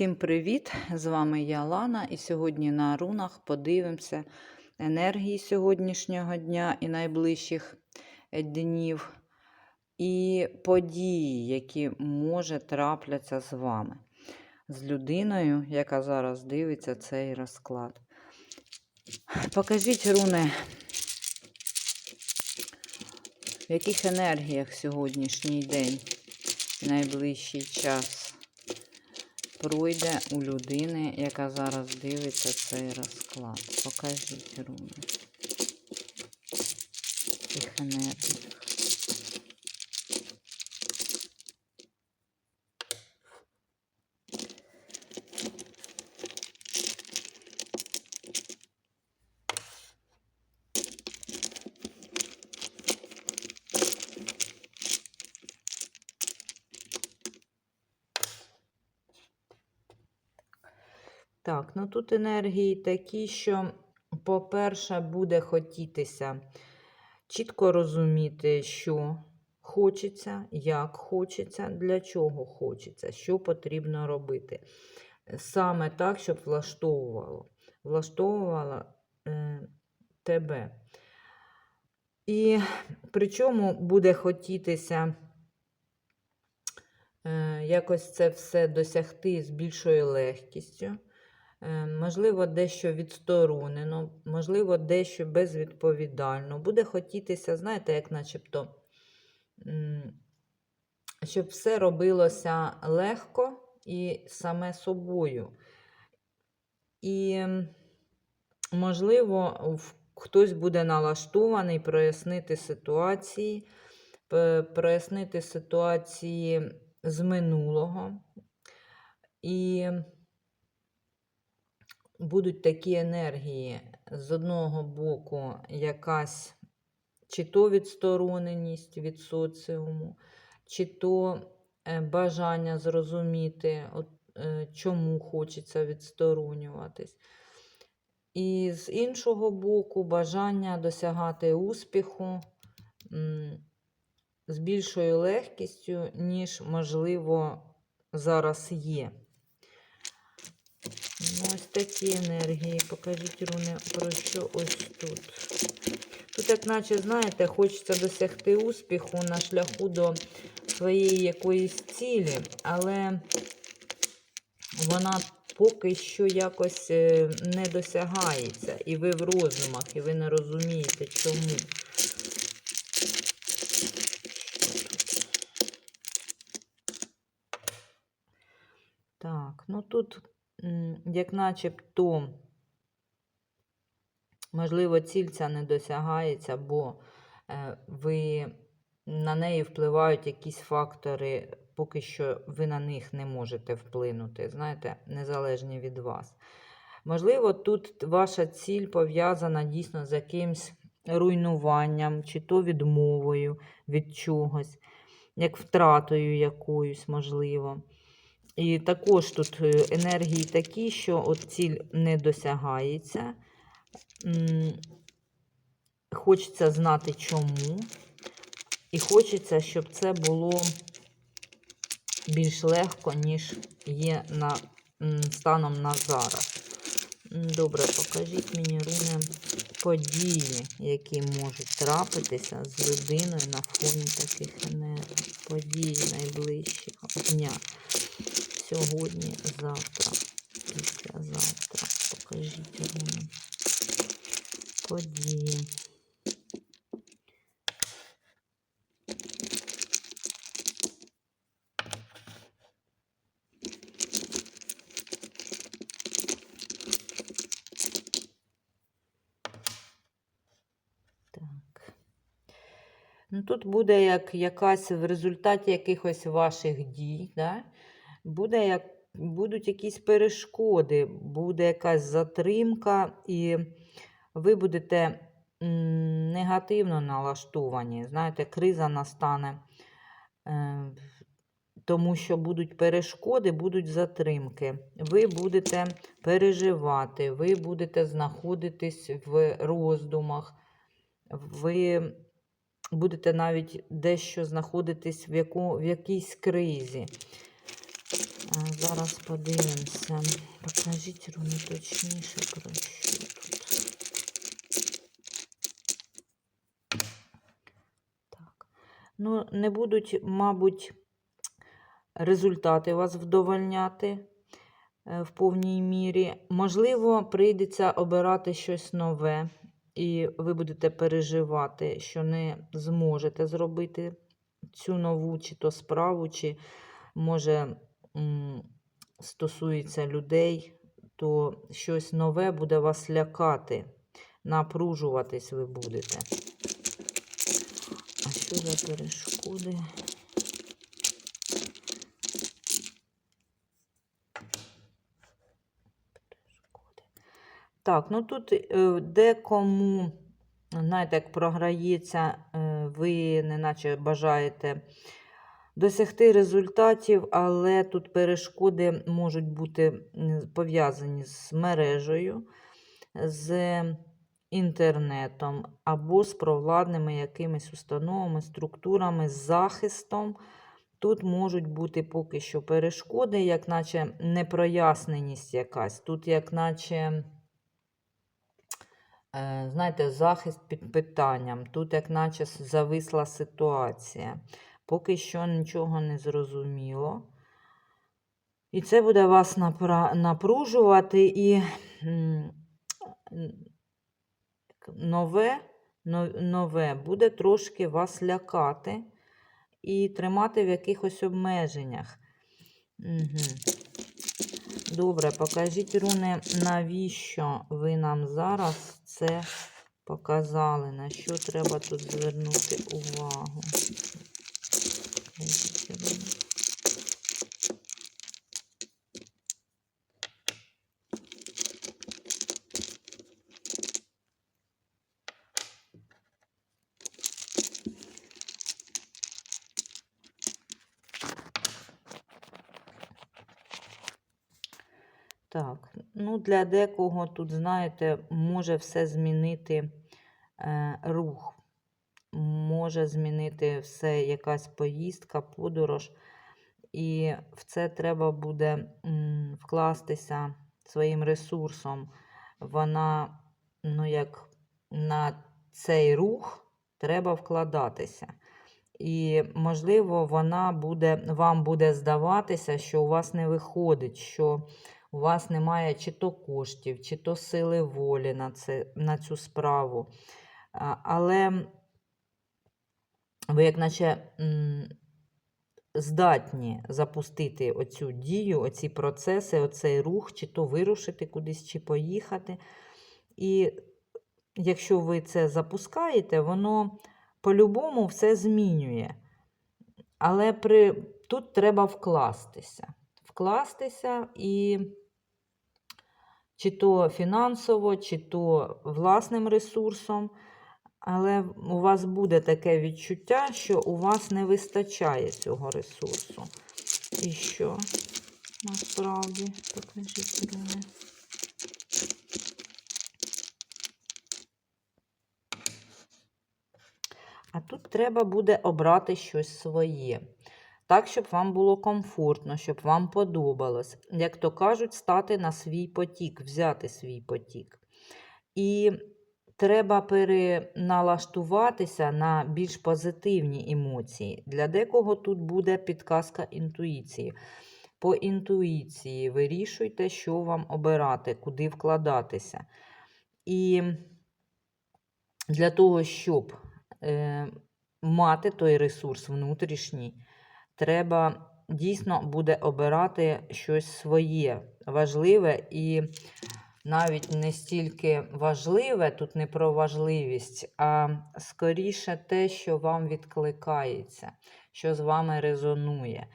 Всім привіт! З вами я Лана, і сьогодні на рунах подивимося енергії сьогоднішнього дня і найближчих е, днів, і події, які може трапляться з вами, з людиною, яка зараз дивиться цей розклад. Покажіть руни, в яких енергіях сьогоднішній день, найближчий час пройде у людини, яка зараз дивиться цей розклад. Покажіть руни. Їх енергіях. Так, ну тут енергії такі, що, по-перше, буде хотітися чітко розуміти, що хочеться, як хочеться, для чого хочеться, що потрібно робити. Саме так, щоб влаштовувало, влаштовувало е, тебе. І причому буде хотітися е, якось це все досягти з більшою легкістю. Е, Можливо, дещо відсторонено, можливо, дещо безвідповідально. Буде хотітися, знаєте, як начебто, щоб все робилося легко і саме собою. І, можливо, хтось буде налаштований прояснити ситуації, прояснити ситуації з минулого. І будуть такі енергії з одного боку, якась чи то відстороненість від соціуму, чи то е, бажання зрозуміти, от, е, чому хочеться відсторонюватись. І з іншого боку, бажання досягати успіху з більшою легкістю, ніж, можливо, зараз є. Ну, ось такі енергії. Покажіть руни про що ось тут. Тут, як наче, знаєте, хочеться досягти успіху на шляху до своєї якоїсь цілі, але вона поки що якось е, не досягається. І ви в роздумах, і ви не розумієте, чому. Так, ну тут, як начебто, можливо, ціль ця не досягається, бо е, ви на неї впливають якісь фактори, поки що ви на них не можете вплинути, знаєте, незалежні від вас. Можливо, тут ваша ціль пов'язана дійсно з якимсь руйнуванням, чи то відмовою від чогось, як втратою якоюсь, можливо. І також тут е, енергії такі, що от ціль не досягається. Хочеться знати чому. І хочеться, щоб це було більш легко, ніж є на, станом на зараз. Добре, покажіть мені руни події, які можуть трапитися з людиною на фоні таких енергій. Події найближчого дня. Сьогодні, завтра, післязавтра. Покажіть руни. Події. Ну, тут буде як якась в результаті якихось ваших дій? Буде як, будуть якісь перешкоди, буде якась затримка, і ви будете негативно налаштовані. Знаєте, криза настане, е, тому що будуть перешкоди, будуть затримки. Ви будете переживати, ви будете знаходитись в роздумах. Ви будете навіть дещо знаходитись в, яку, в якійсь кризі. Зараз подивимося. Покажіть руни точніше про що тут. Так. Ну, не будуть, мабуть, результати вас вдовольняти е, в повній мірі. Можливо, прийдеться обирати щось нове, і ви будете переживати, що не зможете зробити цю нову чи то справу, чи може стосується людей, то щось нове буде вас лякати, напружуватись ви будете. А що за перешкоди? Так, ну тут е, декому, знаєте, як програється, е, ви неначе бажаєте досягти результатів, але тут перешкоди можуть бути пов'язані з мережею, з інтернетом або з провладними якимись установами, структурами, з захистом. Тут можуть бути поки що перешкоди, як наче непроясненість якась. Тут, як наче, е, знаєте, захист під питанням. Тут, як наче, зависла ситуація. Поки що нічого не зрозуміло. І це буде вас напружувати і нове, нове буде трошки вас лякати і тримати в якихось обмеженнях. Угу. Добре, покажіть, руни, навіщо ви нам зараз це показали? На що треба тут звернути увагу? Так, ну для декого тут, знаєте, може все змінити е, рух, може змінити все якась поїздка, подорож, і в це треба буде вкластися своїм ресурсом. Вона, ну як на цей рух треба вкладатися. І, можливо, вона буде, вам буде здаватися, що у вас не виходить, що у вас немає чи то коштів, чи то сили волі на, це, на цю справу. Але ви, як наче, здатні запустити оцю дію, оці процеси, оцей рух, чи то вирушити кудись, чи поїхати. І якщо ви це запускаєте, воно по-любому все змінює. Але при... тут треба вкластися. Вкластися і чи то фінансово, чи то власним ресурсом. Але у вас буде таке відчуття, що у вас не вистачає цього ресурсу. І що? Насправді, покажіть мене. А тут треба буде обрати щось своє. Так, щоб вам було комфортно, щоб вам подобалось. Як то кажуть, стати на свій потік, взяти свій потік. І треба переналаштуватися на більш позитивні емоції. Для декого тут буде підказка інтуїції. По інтуїції вирішуйте, що вам обирати, куди вкладатися. І для того, щоб е, мати той ресурс внутрішній, треба дійсно буде обирати щось своє важливе і навіть не стільки важливе, тут не про важливість, а скоріше те, що вам відкликається, що з вами резонує,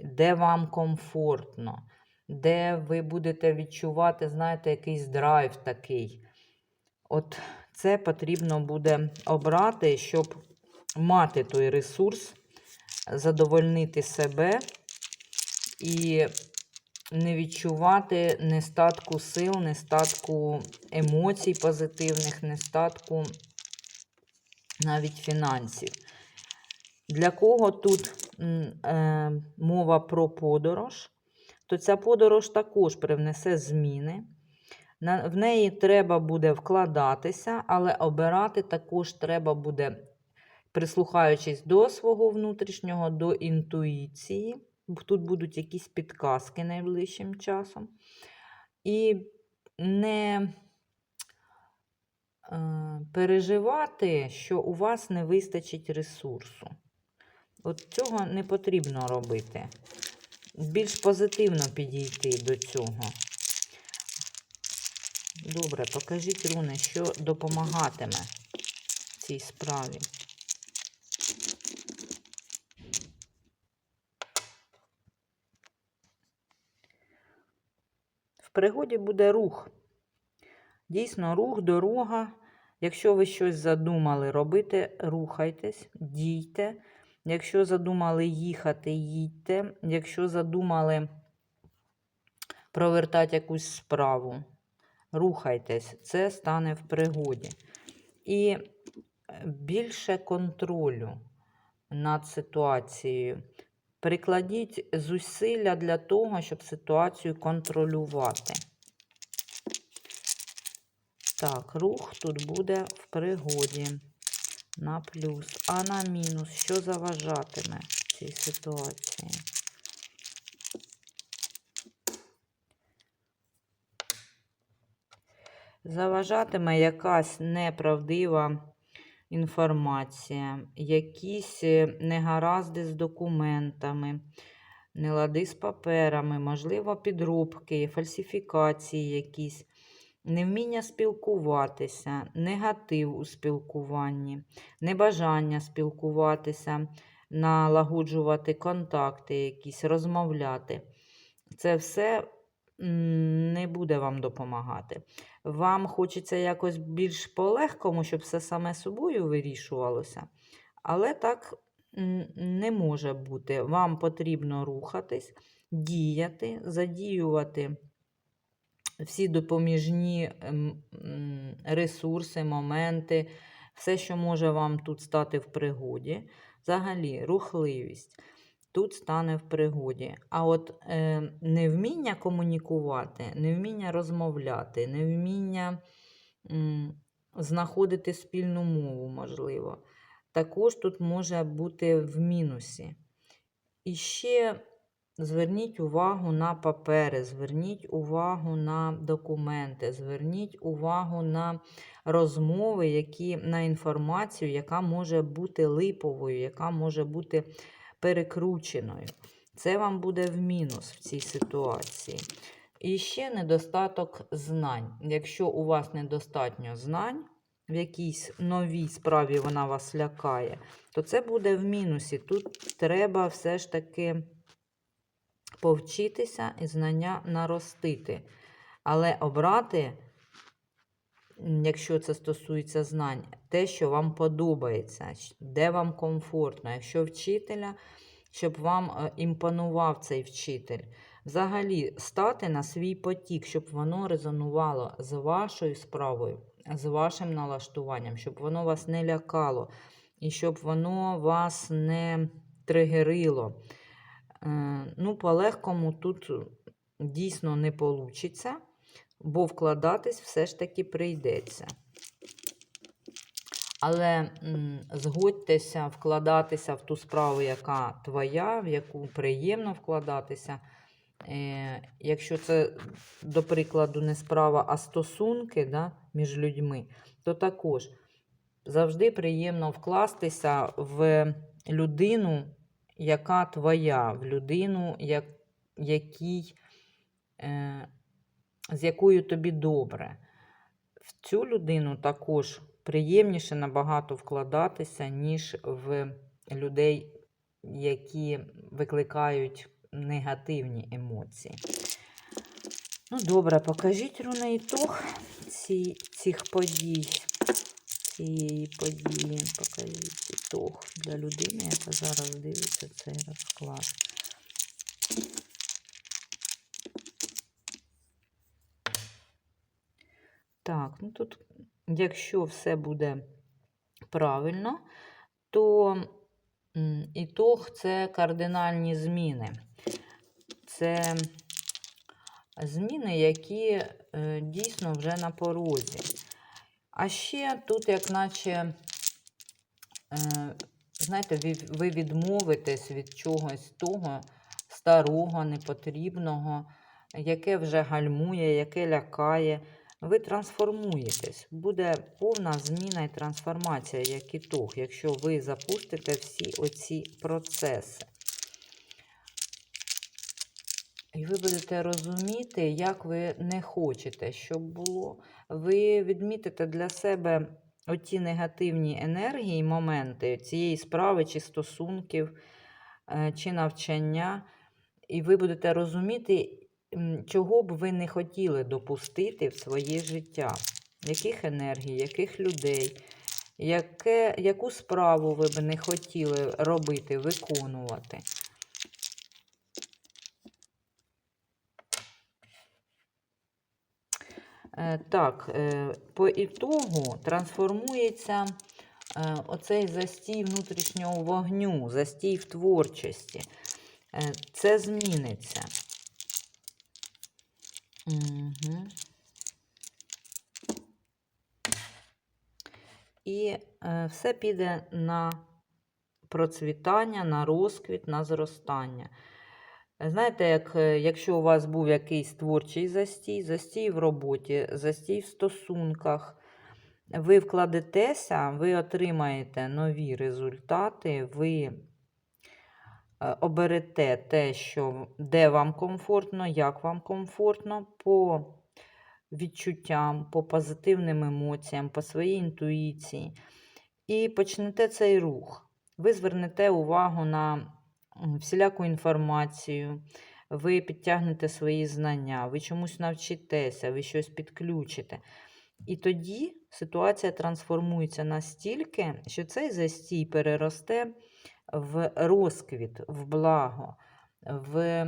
де вам комфортно, де ви будете відчувати, знаєте, якийсь драйв такий. От це потрібно буде обрати, щоб мати той ресурс, задовольнити себе і не відчувати нестатку сил, нестатку емоцій позитивних, нестатку навіть фінансів. Для кого тут е, мова про подорож? то ця подорож також привнесе зміни. В неї треба буде вкладатися, але обирати також треба буде, прислухаючись до свого внутрішнього, до інтуїції. Тут будуть якісь підказки найближчим часом. І не е, переживати, що у вас не вистачить ресурсу. От цього не потрібно робити. Більш позитивно підійти до цього. Добре, покажіть, руни, що допомагатиме цій справі. Пригоді буде рух. Дійсно, рух, дорога. Якщо ви щось задумали робити, рухайтесь, дійте. Якщо задумали їхати, їдьте. Якщо задумали провертати якусь справу, рухайтесь, це стане в пригоді. І більше контролю над ситуацією. Прикладіть зусилля для того, щоб ситуацію контролювати. Так, рух тут буде в пригоді на плюс, а на мінус, що заважатиме цій ситуації? Заважатиме якась неправдива інформація, якісь е, негаразди з документами, нелади з паперами, можливо, підробки, фальсифікації якісь, невміння спілкуватися, негатив у спілкуванні, небажання спілкуватися, налагоджувати контакти, якісь, розмовляти. Це все не буде вам допомагати. Вам хочеться якось більш по-легкому, щоб все саме собою вирішувалося. Але так не може бути. Вам потрібно рухатись, діяти, задіювати всі допоміжні ем, ресурси, моменти, все, що може вам тут стати в пригоді. Взагалі, рухливість тут стане в пригоді. А от е, невміння комунікувати, невміння розмовляти, невміння м, знаходити спільну мову, можливо, також тут може бути в мінусі. І ще зверніть увагу на папери, зверніть увагу на документи, зверніть увагу на розмови, які, на інформацію, яка може бути липовою, яка може бути перекрученою. Це вам буде в мінус в цій ситуації. І ще недостаток знань. Якщо у вас недостатньо знань, в якійсь новій справі вона вас лякає, то це буде в мінусі. Тут треба все ж таки повчитися і знання наростити. Але обрати, якщо це стосується знань, те, що вам подобається, де вам комфортно. Якщо вчителя, щоб вам е, імпонував цей вчитель. Взагалі, стати на свій потік, щоб воно резонувало з вашою справою, з вашим налаштуванням, щоб воно вас не лякало і щоб воно вас не тригерило. Е, Ну, по-легкому тут дійсно не вийде, бо вкладатись все ж таки прийдеться. Але згодьтеся вкладатися в ту справу, яка твоя, в яку приємно вкладатися. Е, якщо це, до прикладу, не справа, а стосунки да, між людьми, то також завжди приємно вкластися в людину, яка твоя, в людину, як, якій, е, з якою тобі добре. В цю людину також приємніше набагато вкладатися, ніж в людей, які викликають негативні емоції. Ну, добре, покажіть руна ітог ці, цих подій. Цієї події. Покажіть ітог для людини, яка зараз дивиться цей розклад. Так, ну тут, якщо все буде правильно, то ітог це кардинальні зміни. Це зміни, які е, дійсно вже на порозі. А ще тут, як наче, е, знаєте, ви, ви відмовитесь від чогось того старого, непотрібного, яке вже гальмує, яке лякає. Ви трансформуєтесь. Буде повна зміна і трансформація, як ітог, якщо ви запустите всі оці процеси. І ви будете розуміти, як ви не хочете, щоб було. Ви відмітите для себе оті негативні енергії, моменти цієї справи, чи стосунків, е, чи навчання. І ви будете розуміти, чого б ви не хотіли допустити в своє життя, яких енергій, яких людей, яке, яку справу ви б не хотіли робити, виконувати. Е, Так, е, по ітогу трансформується е, оцей застій внутрішнього вогню, застій в творчості. Це зміниться. Угу. І е, все піде на процвітання, на розквіт, на зростання. Знаєте, як, е, якщо у вас був якийсь творчий застій, застій в роботі, застій в стосунках, ви вкладетеся, ви отримаєте нові результати, ви оберете те, що, де вам комфортно, як вам комфортно, по відчуттям, по позитивним емоціям, по своїй інтуїції. І почнете цей рух. Ви звернете увагу на всіляку інформацію, ви підтягнете свої знання, ви чомусь навчитеся, ви щось підключите. І тоді ситуація трансформується настільки, що цей застій переросте в розквіт, в благо, в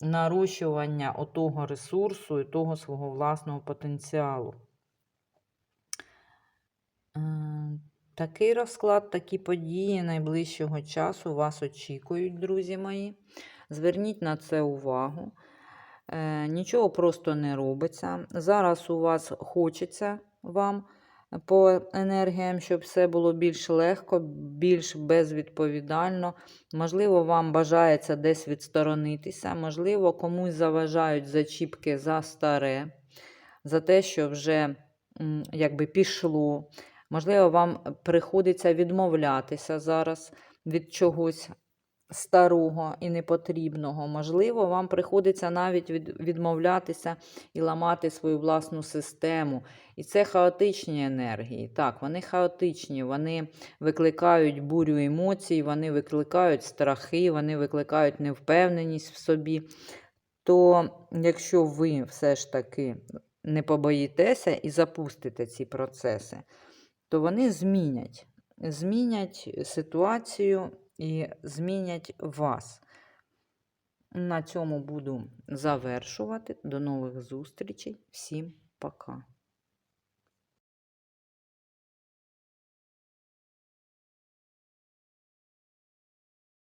нарощування отого ресурсу і того свого власного потенціалу. Е, Такий розклад, такі події найближчого часу вас очікують, друзі мої. Зверніть на це увагу. Е, Нічого просто не робиться. Зараз у вас хочеться вам по енергіям, щоб все було більш легко, більш безвідповідально. Можливо, вам бажається десь відсторонитися, можливо, комусь заважають зачіпки за старе, за те, що вже якби пішло. Можливо, вам приходиться відмовлятися зараз від чогось старого і непотрібного. Можливо, вам приходиться навіть від, відмовлятися і ламати свою власну систему. І це хаотичні енергії. Так, вони хаотичні, вони викликають бурю емоцій, вони викликають страхи, вони викликають невпевненість в собі. То, якщо ви все ж таки не побоїтеся і запустите ці процеси, то вони змінять. Змінять ситуацію і змінять вас. На цьому буду завершувати. До нових зустрічей. Всім пока.